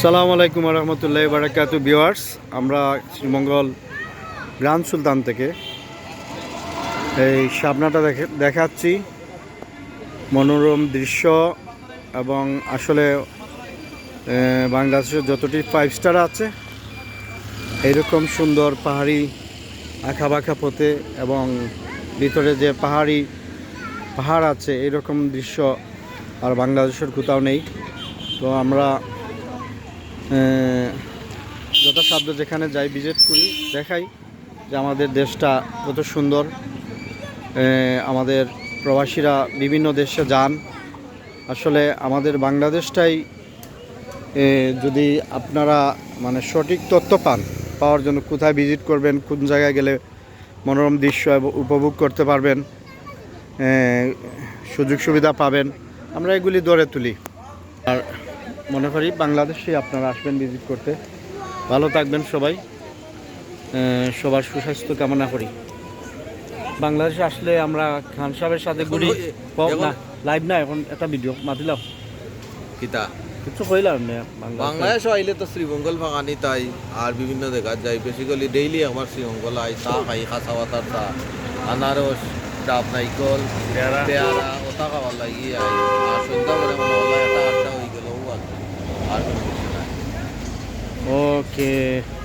সালাম আলাইকুম রহমতুল্লাহ বারাকাতু ভিওয়ার্স আমরা শ্রীমঙ্গল গ্রান্ড সুলতান থেকে এই শাবনাটা দেখে দেখাচ্ছি। মনোরম দৃশ্য এবং আসলে বাংলাদেশের যতটি ফাইভ স্টার আছে, এইরকম সুন্দর পাহাড়ি আঁকা বাঁকা পথে এবং ভিতরে যে পাহাড়ি পাহাড় আছে এরকম দৃশ্য আর বাংলাদেশের কোথাও নেই। তো আমরা যথাসাধ্য যেখানে যাই ভিজিট করি, দেখাই যে আমাদের দেশটা কত সুন্দর। আমাদের প্রবাসীরা বিভিন্ন দেশে যান। আসলে আমাদের বাংলাদেশটাই যদি আপনারা মানে সঠিক তথ্য পান, পাওয়ার জন্য কোথায় ভিজিট করবেন, কোন জায়গায় গেলে মনোরম দৃশ্য উপভোগ করতে পারবেন সুযোগ সুবিধা পাবেন, আমরা এগুলি ধরে তুলি। আর মনে করি বাংলাদেশে আপনারা আসবেন ভিজিট করতে। ভালো থাকবেন সবাই। সবার সুস্বাস্থ্য কামনা করি। বাংলাদেশে আসলে আমরা খান সাহেবের সাথে ঘুরি। এখন- না লাইভ না এখন একটা ভিডিও মাতিলাম। কিতা? কিছু কইলাম না বাংলাদেশ। আইলে তো শ্রীমঙ্গল ভাঙানি তাই আর বিভিন্ন জায়গায় যাই। বেসিক্যালি ডেইলি আমার শ্রীমঙ্গল আই চা খাই খাসা পাতার চা। আনারস ডাব নাইকল পেয়ারা। ওটা খাওয়ার লাগি আই। আর সন্ধ্যা করে Okay.